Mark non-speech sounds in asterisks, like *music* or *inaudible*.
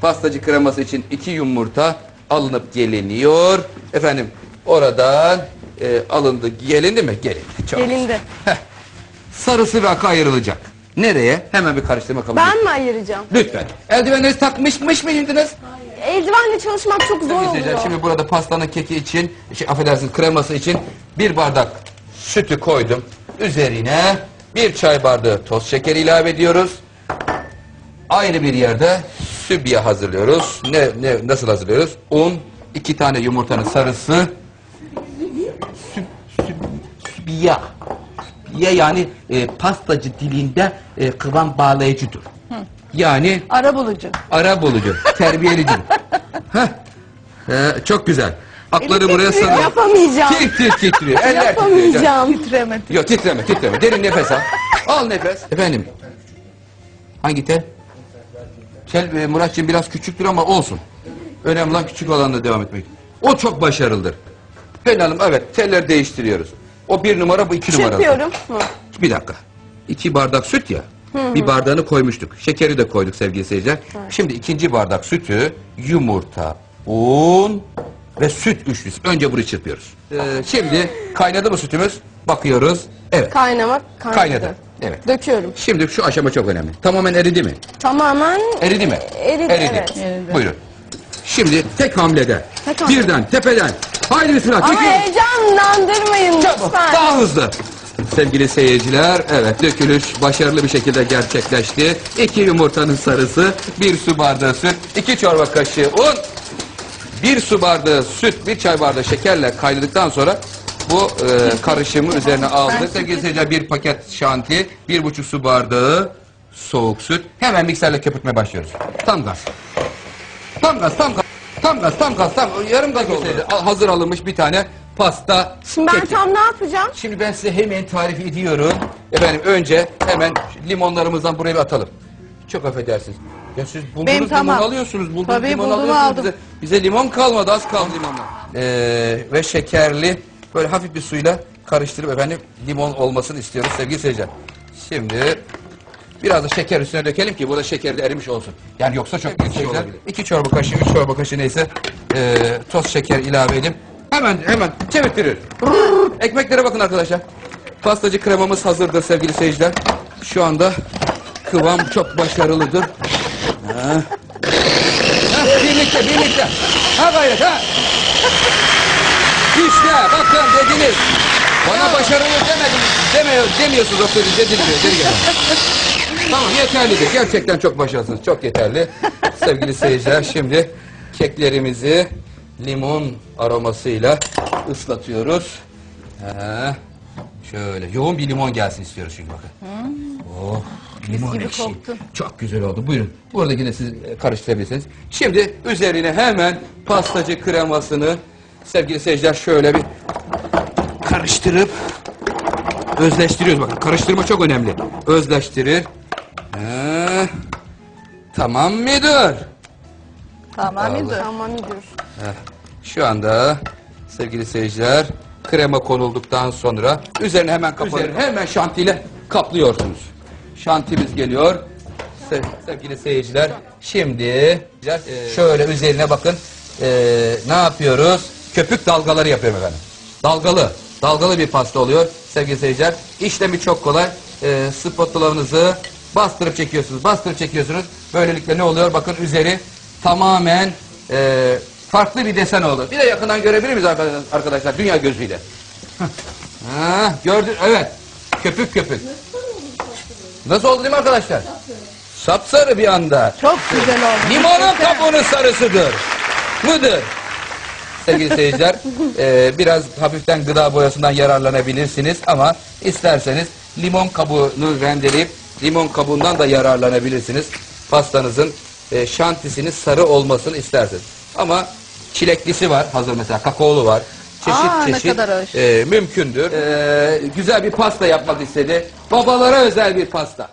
pastacı kreması için iki yumurta alınıp geliniyor. Efendim oradan e, alındı. Gelindi mi? Gelindi. Çok. Gelindi. Heh. Sarısı ve akı ayrılacak. Nereye? Hemen bir karıştırma kabı. Ben mi ayıracağım? Lütfen. Eldivenleri takmışmış mıydınız? Eldivenle çalışmak çok zor oluyor. Şimdi burada pastanın keki için, şey, affedersiniz kreması için bir bardak sütü koydum. Üzerine bir çay bardağı toz şekeri ilave ediyoruz. Ayrı bir yerde sübye hazırlıyoruz. Ne, ne nasıl hazırlıyoruz? Un, iki tane yumurtanın sarısı, süb, süb, sübya. Sübye yani e, pastacı dilinde e, kıvam bağlayıcıdır. Yani Ara bulucu. Ara bulucu, terbiyelici. *laughs* Heh. Ee, çok güzel. Akları Elim buraya sarın. Yapamayacağım. Tir tir titriyor. Eller. Yapamayacağım. Titreme. Yok titreme titreme. Derin nefes al. Al nefes. Efendim. Hangi tel? Tel e, biraz küçüktür ama olsun. Önemli olan küçük olanla devam etmek. O çok başarılıdır. Hanım evet teller değiştiriyoruz. O bir numara bu iki numara. Çırpıyorum. Hı. Bir dakika. İki bardak süt ya. Bir bardağını koymuştuk. Şekeri de koyduk sevgili seyirciler. Şimdi ikinci bardak sütü, yumurta, un ve süt üçlüsü. Önce bunu çırpıyoruz. Ee, şimdi kaynadı mı sütümüz? Bakıyoruz. Evet. Kaynamak kaynadı. Kaynadı. Evet. Döküyorum. Şimdi şu aşama çok önemli. Tamamen eridi mi? Tamamen Eridi mi? Eridi, evet. Eridi. Buyurun. Şimdi tek hamlede. Tek hamlede. Birden, tepeden. Haydi bismillah. ama çekiyoruz. heyecanlandırmayın Çabuk, lütfen. daha hızlı. Sevgili seyirciler, evet dökülüş başarılı bir şekilde gerçekleşti. İki yumurtanın sarısı, bir su bardağı süt, iki çorba kaşığı un, bir su bardağı süt, bir çay bardağı şekerle kaynadıktan sonra bu e, karışımı üzerine aldık. Sevgili seyirciler bir paket şanti, bir buçuk su bardağı soğuk süt. Hemen mikserle köpürtmeye başlıyoruz. Tam gaz. Tam gaz, tam gaz. Tam gaz, tam gaz, tam yarım gaz oldu. Hazır alınmış bir tane pasta Şimdi ben keki. tam ne yapacağım? Şimdi ben size hemen tarif ediyorum. Efendim önce hemen limonlarımızdan buraya bir atalım. Çok affedersiniz. Ya siz buldunuz Benim limon tamam. alıyorsunuz. Buldunuz Tabii, limon bulduğumu alıyorsunuz. aldım. Bize, bize limon kalmadı az kaldı limonla. Ee, ve şekerli böyle hafif bir suyla karıştırıp efendim limon olmasını istiyoruz sevgili seyirciler. Şimdi biraz da şeker üstüne dökelim ki burada şeker de erimiş olsun. Yani yoksa çok büyük şey olabilir. İki çorba kaşığı, üç çorba kaşığı neyse ee, toz şeker ilave edeyim. Hemen hemen çevirtirir. Ekmeklere bakın arkadaşlar. Pastacı kremamız hazırdır sevgili seyirciler. Şu anda kıvam çok başarılıdır. Ha. Ha, birlikte birlikte. Ha gayret ha. Bakın dediniz. Bana başarılı demediniz. Demiyor, demiyorsunuz sözü dediniz. Geri gelin. Tamam yeterlidir. Gerçekten çok başarılısınız. Çok yeterli. Sevgili seyirciler şimdi keklerimizi limon aromasıyla ıslatıyoruz. Ha, şöyle yoğun bir limon gelsin istiyoruz çünkü bakın. Oh, limon gibi ekşi. koktu. Çok güzel oldu. Buyurun. Burada yine siz e, karıştırabilirsiniz. Şimdi üzerine hemen pastacı kremasını sevgili seyirciler şöyle bir karıştırıp özleştiriyoruz. Bakın karıştırma çok önemli. Özleştirir. Ha, tamam mıdır? Tamam mıydı? Tamam müdür. Heh, Şu anda sevgili seyirciler krema konulduktan sonra üzerine hemen kapatın. hemen şantiyle kaplıyorsunuz. Şantimiz geliyor. Se- sevgili seyirciler şimdi e, şöyle üzerine bakın e, ne yapıyoruz? Köpük dalgaları yapıyorum efendim. Dalgalı. Dalgalı bir pasta oluyor sevgili seyirciler. İşlemi çok kolay. E, spatula'nızı bastırıp çekiyorsunuz. Bastırıp çekiyorsunuz. Böylelikle ne oluyor? Bakın üzeri tamamen e, farklı bir desen oldu. Bir de yakından görebilir miyiz arkadaşlar, arkadaşlar dünya gözüyle? *laughs* ha, gördün evet. Köpük köpük. Nasıl oldu değil mi arkadaşlar? Sapsarı bir anda. Çok güzel oldu. Limonun kabuğunun sarısıdır. Mıdır? Sevgili seyirciler, e, biraz hafiften gıda boyasından yararlanabilirsiniz ama isterseniz limon kabuğunu rendeleyip limon kabuğundan da yararlanabilirsiniz. Pastanızın e, şantisinin sarı olmasını isterseniz. Ama çileklisi var hazır mesela kakaolu var. Çeşit Aa, ne çeşit kadar hoş. e, mümkündür. E, güzel bir pasta yapmak istedi. Babalara özel bir pasta.